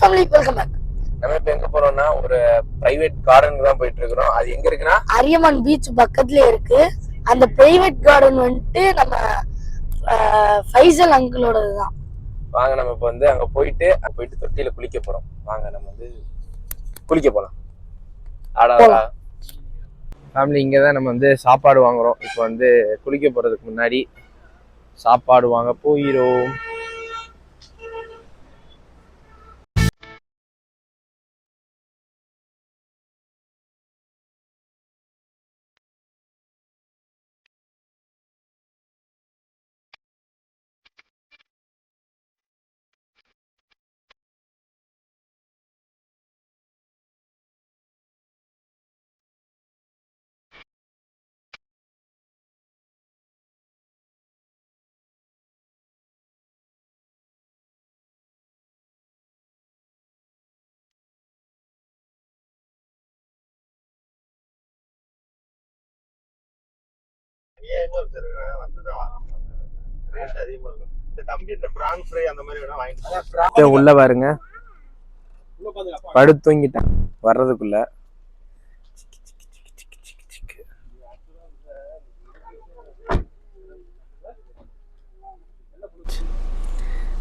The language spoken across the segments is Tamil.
ஃபேமிலி வெல்கம் பேக் நம்ம இப்ப எங்க போறோம்னா ஒரு பிரைவேட் கார்டனுக்கு தான் போயிட்டு இருக்கிறோம். அது எங்க இருக்குன்னா அரியமான் பீச் பக்கத்துல இருக்கு. அந்த பிரைவேட் கார்டன் வந்துட்டு நம்ம ஃபைசல் அங்கிளோடது தான். வாங்க நம்ம இப்ப வந்து அங்க போயிட்டு அங்க போயிட்டு தொட்டியில குளிக்க போறோம். வாங்க நம்ம வந்து குளிக்க போலாம். ஆடா போலாம். ஃபேமிலி இங்க தான் நம்ம வந்து சாப்பாடு வாங்குறோம். இப்போ வந்து குளிக்க போறதுக்கு முன்னாடி சாப்பாடு வாங்க போயிரும். உள்ள பாருங்க. படு தூங்கிட்டான். வர்றதுக்குள்ள.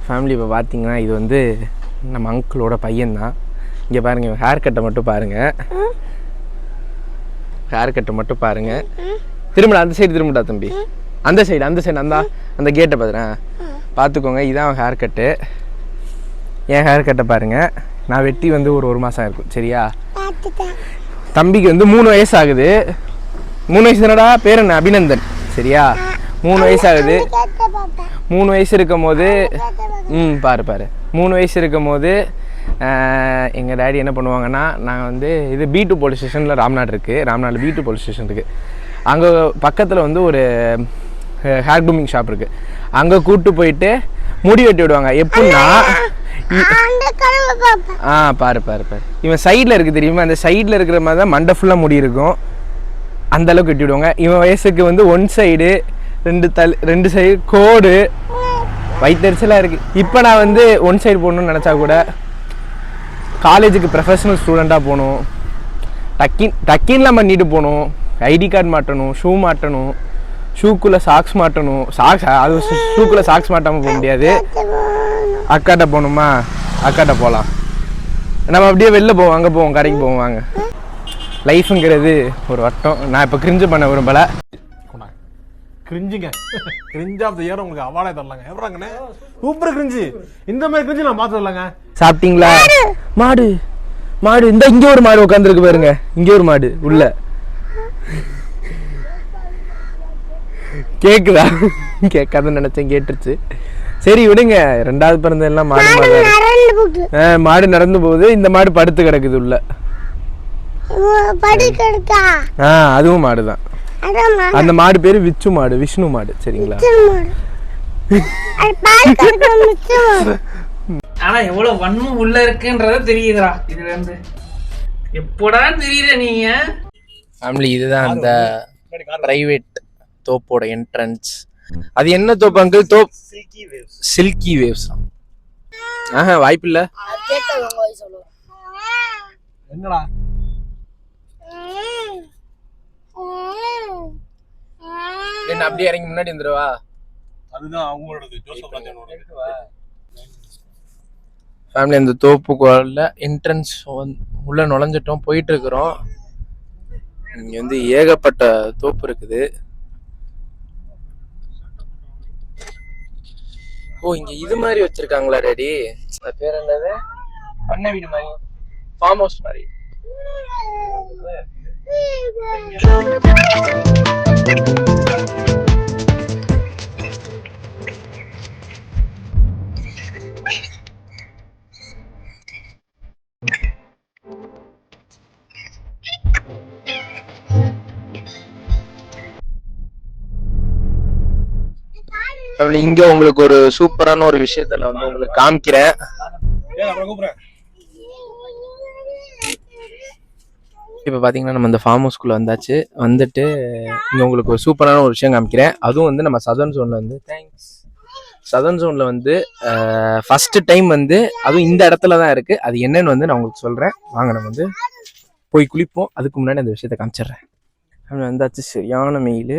ஃபேமிலி இப்போ பார்த்தீங்கன்னா இது வந்து நம்ம அங்கிளோட பையன்தான். இங்கே பாருங்க ஹேர் கட்டை மட்டும் பாருங்க. ஹேர் கட்டை மட்டும் பாருங்க. திரும்படா அந்த சைடு திரும்படா தம்பி. அந்த சைடு அந்த சைடு அந்த அந்த கேட்டை பார்த்துறேன் பார்த்துக்கோங்க இதான் ஹேர் கட்டு என் ஹேர் கட்டை பாருங்க. நான் வெட்டி வந்து ஒரு ஒரு மாதம் இருக்கும் சரியா? தம்பிக்கு வந்து மூணு வயசு ஆகுது. மூணு வயசு தானடா பேர் என்ன? அபிநந்தன் சரியா? மூணு வயசு ஆகுது. மூணு வயசு இருக்கும் போது ம் பாரு பாரு. மூணு வயசு இருக்கும் போது எங்கள் டேடி என்ன பண்ணுவாங்கன்னா நாங்கள் வந்து இது பி டூ போலீஸ் ஸ்டேஷனில் ராம்நாடு இருக்குது Ramnad B two police station இருக்குது அங்கே பக்கத்தில் வந்து ஒரு ஹேர் க்ரூமிங் ஷாப் இருக்குது அங்கே கூட்டு போயிட்டு முடி வெட்டி விடுவாங்க. எப்படின்னா ஆ பாரு பாரு பாரு. இவன் சைடில் இருக்குது தெரியுமா? அந்த சைடில் இருக்கிற மாதிரி தான் மண்டை ஃபுல்லாக முடி இருக்கும். அந்த அளவுக்கு வெட்டி விடுவாங்க. இவன் வயசுக்கு வந்து ஒன் சைடு ரெண்டு தல் ரெண்டு சைடு கோடு வயிற்றுச்சலாக இருக்குது இப்போ நான் வந்து ஒன் சைடு போடணும்னு நினச்சா கூட காலேஜுக்கு ப்ரொஃபஷனல் ஸ்டூடெண்ட்டாக போகணும். டக்கின் டக்கின்லாம் பண்ணிட்டு போகணும். ஐடி கார்டு மாட்டணும் ஷூ மாட்டணும் ஷூக்குள்ளே சாக்ஸ் மாட்டணும். சாக்ஸ் அது ஷூக்குள்ளே சாக்ஸ் மாட்டாமல் போக முடியாது. அக்காட்ட போகணுமா? அக்காட்ட போகலாம். நம்ம அப்படியே வெளில போவோம் அங்கே போவோம் கடைக்கு போவோம் வாங்க. லைஃபுங்கிறது ஒரு வட்டம். நான் இப்போ கிரிஞ்சு பண்ண விரும்பலை. கிரிஞ்சுங்க கிரிஞ்ச் ஆஃப் த இயர் உங்களுக்கு அவார்டே தரலாங்க. எவ்வளோங்கண்ணே சூப்பர் கிரிஞ்சு இந்த மாதிரி கிரிஞ்சு நான் பார்த்து வரலாங்க சாப்பிட்டீங்களா? மாடு. மாடு. இந்த இங்க ஒரு மாடு உட்காந்துருக்கு பாருங்க. இங்க ஒரு மாடு. உள்ள. கேக்குதா? கேட்காதுன்னு நினைச்சேன் கேட்டுருச்சு. சரி விடுங்க. ரெண்டாவது பிறந்த எல்லாம் மாடு மாடு மாடு. நடந்து போகுது. இந்த மாடு படுத்து கிடக்குது உள்ள. ஆ அதுவும் மாடு தான் அதான் அந்த மாடு பேரு விச்சு மாடு விஷ்ணு மாடு. சரிங்களா? ஆனா எவ்வளவு வன்மம் உள்ள இருக்குன்றத தெரியுதுடா இதுல இருந்து எப்படா தெரியல நீங்க ஃபேமிலி இதுதான் அந்த பிரைவேட் தோப்போட என்ட்ரன்ஸ் அது என்ன தோப்பு அங்கிள் தோப் சில்கி வேவ்ஸ் சில்கி வேவ்ஸ் ஆஹா வயசு அவ்வளோ என்னடா? என்ன அப்படியே இறங்கி முன்னாடி வந்துருவா? அதுதான் அவங்களோடது ஜோசப் ராஜனோட ஃபேமிலி அந்த தோப்புக்குள்ள என்ட்ரன்ஸ் உள்ள நுழைஞ்சிட்டோம் போயிட்டு இருக்கிறோம். இங்க வந்து ஏகப்பட்ட தோப்பு இருக்குது. ஓ இங்க இது மாதிரி வச்சிருக்காங்களா ரெடி அது பேர் என்னது? பண்ண வீடு மாதிரி. ஃபார்ம் ஹவுஸ் மாதிரி. இங்க உங்களுக்கு ஒரு சூப்பரான ஒரு விஷயத்த நான் வந்து உங்களுக்கு காமிக்கிறேன். இப்போ பார்த்தீங்கன்னா நம்ம இந்த ஃபார்ம் ஹவுஸ்க்குள்ளே வந்தாச்சு. வந்துட்டு இங்கே உங்களுக்கு ஒரு சூப்பரான ஒரு விஷயம் காமிக்கிறேன். அதுவும் வந்து நம்ம சதர்ன் ஜோனில் வந்து தேங்க்ஸ் சதன் ஜோன்ல வந்து ஃபர்ஸ்ட் டைம் வந்து அதுவும் இந்த இடத்துல தான் இருக்கு. அது என்னன்னு வந்து நான் உங்களுக்கு சொல்றேன். வாங்க நம்ம வந்து போய் குளிப்போம். அதுக்கு முன்னாடி அந்த விஷயத்த காமிச்சிடுறேன். அப்படி வந்தாச்சு. சரியான மெயில்.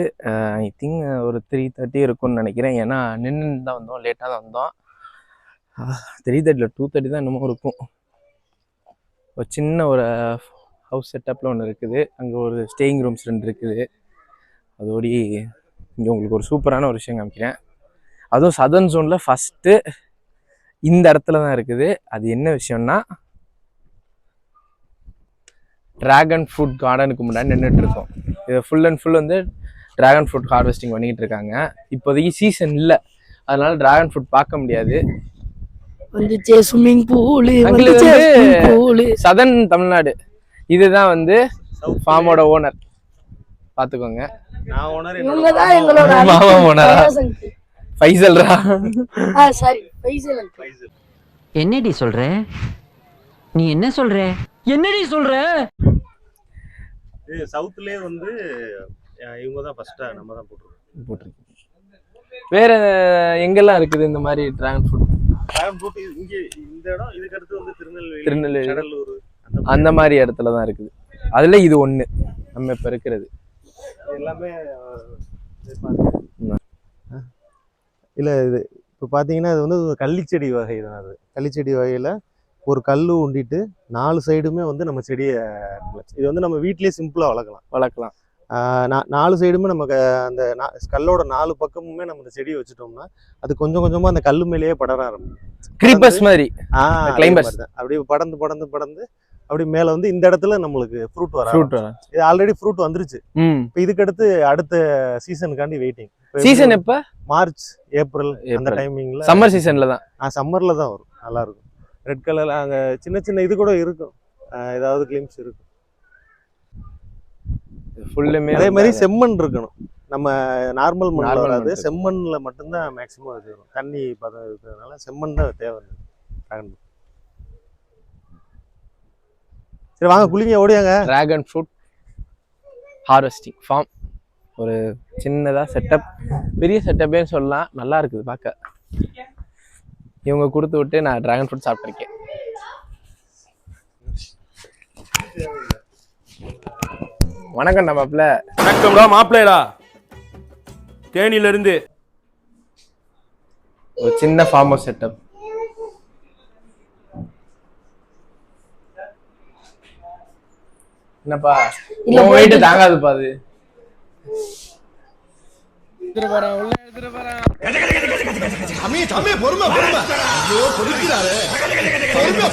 ஐ திங்க் ஒரு த்ரீ தேர்ட்டி இருக்கும்னு நினைக்கிறேன். ஏன்னா நின்று தான் வந்தோம். லேட்டாக தான் வந்தோம். த்ரீ தேர்ட்டியில் டூ தேர்ட்டி தான் என்னமோ இருக்கும். ஒரு சின்ன ஒரு ஹவுஸ் செட்டப்பில் ஒன்று இருக்குது. அங்கே ஒரு ஸ்டேயிங் ரூம்ஸ் ரெண்டு இருக்குது. அதோடி இங்கே உங்களுக்கு ஒரு சூப்பரான ஒரு விஷயம் காமிக்கிறேன். அதுவும் சதர்ன் ஜோனில் ஃபஸ்ட்டு இந்த இடத்துல தான் இருக்குது. அது என்ன விஷயம்னா ட்ராகன் ஃப்ரூட் கார்டனுக்கு முன்னாடி நின்றுட்டு இருக்கோம். இது ஃபுல் அண்ட் ஃபுல் வந்து டிராகன் ஃப்ரூட் ஹார்வெஸ்டிங் பண்ணிக்கிட்டு இருக்காங்க. இப்போதைக்கு சீசன் இல்லை. அதனால டிராகன் ஃப்ரூட் பார்க்க முடியாது. வந்துச்சே swimming pool pool southern Tamil Nadu. இதுதான் வந்து ஃபார்மோட ஓனர் பார்த்துக்கோங்க. நான் ஓனர் இவங்க தான் எங்களோட மாமா uncle. ஃபைசல்ரா ஆ சாரி ஃபைசல் uncle. என்னடி சொல்ற? நீ என்ன சொல்ற? என்னடி சொல்ற? இது சவுத்துலயே வந்து இவங்க தான் ஃபர்ஸ்டா நம்ம தான் போட்டுருக்கோம். போட்டிருக்கீங்க. வேற எங்கெல்லாம் இருக்குது இந்த மாதிரி டிராகன் ஃப்ரூட் டிராகன் ஃப்ரூட் இங்க இந்த இடம் இதுக்கு அடுத்து வந்து திருநெல்வேலி திருநெல்வேலி. கடலூர் அந்த மாதிரி. இடத்துல தான் இருக்குது. அதுல இது ஒண்ணு நம்ம இப்ப இருக்கிறது. எல்லாமே. இல்ல இது இப்போ பார்த்தீங்கன்னா இது வந்து கள்ளிச்செடி வகை தான் அது. கள்ளிச்செடி வகையில் ஒரு கல் உண்டிட்டு நாலு சைடுமே வந்து நம்ம செடியை இது வந்து நம்ம வீட்டிலேயே சிம்பிளாக வளர்க்கலாம். வளர்க்கலாம். நாலு சைடுமே நம்ம க- அந்த கல்லோட நாலு பக்கமுமே நம்ம இந்த செடியை வச்சுட்டோம்னா அது கொஞ்சம் கொஞ்சமாக அந்த கல்லு மேலேயே படர ஆரம்பிக்கும். கிரீப்பர்ஸ் மாதிரி. ஆ. அப்படியே படந்து படந்து படந்து அப்படி மேலே வந்து இந்த இடத்துல நம்மளுக்கு ஃப்ரூட் வர ஃப்ரூட் ஆரம்பிக்கும். இது ஆல்ரெடி ஃப்ரூட் வந்துருச்சு. இப்போ இதுக்கு அடுத்து அடுத்த சீசனுக்காண்டி வெயிட்டிங் சீசன் எப்ப? மார்ச் ஏப்ரல் அந்த. டைமிங்ல சம்மர் சீசன்ல தான். சம்மர்ல தான் வரும். நல்லா இருக்கும். ரெட் கலர்ல அங்க சின்ன சின்ன இது கூட இருக்கும். ஏதாவது கிளிம்ஸ் இருக்கும். ஃபுல்லுமே அதே மாதிரி செம்மண் இருக்கணும். நம்ம நார்மல் Normal வராது. மண் செம்மண்ணில் மட்டும்தான் மேக்ஸிமம் இது வரும். தண்ணி பதம் இருக்கிறதுனால செம்மண் தான் தேவை டிராகன் சரி வாங்க குளிங்க ஓடியாங்க. டிராகன் ஃப்ரூட் ஹார்வெஸ்டிங் ஃபார்ம் ஒரு சின்னதா செட்டப் பெரிய செட்டப்பே சொல்லலாம். நல்லா இருக்குது பார்க்க. இவங்க கொடுத்து விட்டு நான் டிராகன் ஃப்ரூட் சாப்பிட்ருக்கேன் வணக்கம் நம்மப்ல வணக்கம்டா மாப்பிள்ளைடா. தேனியில இருந்து ஒரு சின்ன ஃபார்ம் ஹவுஸ் செட்டப் என்னப்பா? இல்ல, உன் வெயிட் தாங்காதுப்பா அது. தம்பி தம்பி பொறுமை பொறுமை. ஐயோ பொறுக்கிறாரு. பொறுமை